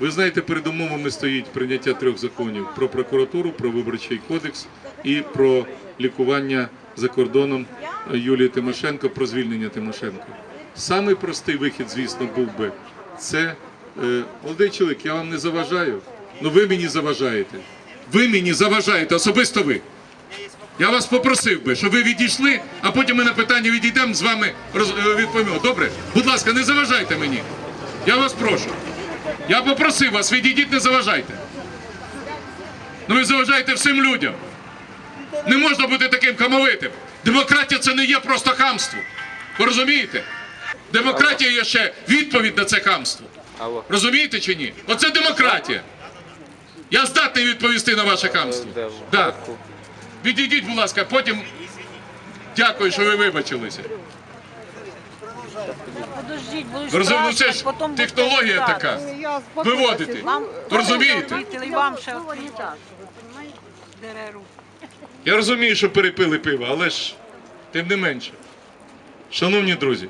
Ви знаєте, перед умовами стоїть прийняття трьох законів про прокуратуру, про виборчий кодекс і про лікування за кордоном Юлії Тимошенко, про звільнення Тимошенко. Самий простий вихід, звісно, був би це е, молодий чоловік, я вам не заважаю. Ну ви мені заважаєте. Ви мені заважаєте, особисто ви. Я вас попросив би, щоб ви відійшли, а потім ми на питання відійдемо з вами роз- е. Добре? Будь ласка, не заважайте мені. Я вас прошу. Я попросив вас, відійдіть, не заважайте. Ну ви заважаєте всім людям. Не можна бути таким хамовитим. Демократія це не є просто хамство. Ви розумієте? Демократія є ще відповідь на це хамство. Розумієте чи ні? Оце демократія. Я здатний відповісти на ваше хамство. Да. Відійдіть, будь ласка, потім дякую, що ви вибачилися. Подождіть, ви розумієте, ну це ж технологія така. Виводити. Ви розумієте? і вам ще відповідати. Дереру. Я розумію, що перепили пиво, але ж тим не менше. Шановні друзі,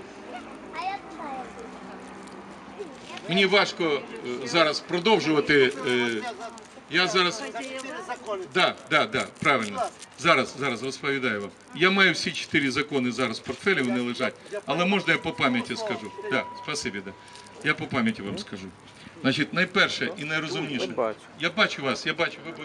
мені важко е, зараз продовжувати. Я зараз. Да, да, да, правильно. Зараз, зараз розповідаю вам. Я маю всі чотири закони зараз в портфелі, вони лежать. Але можна я по пам'яті скажу? Да, спасибі, да. Я по пам'яті вам скажу. Значить, найперше і найрозумніше. Я бачу вас, я бачу, ви будете.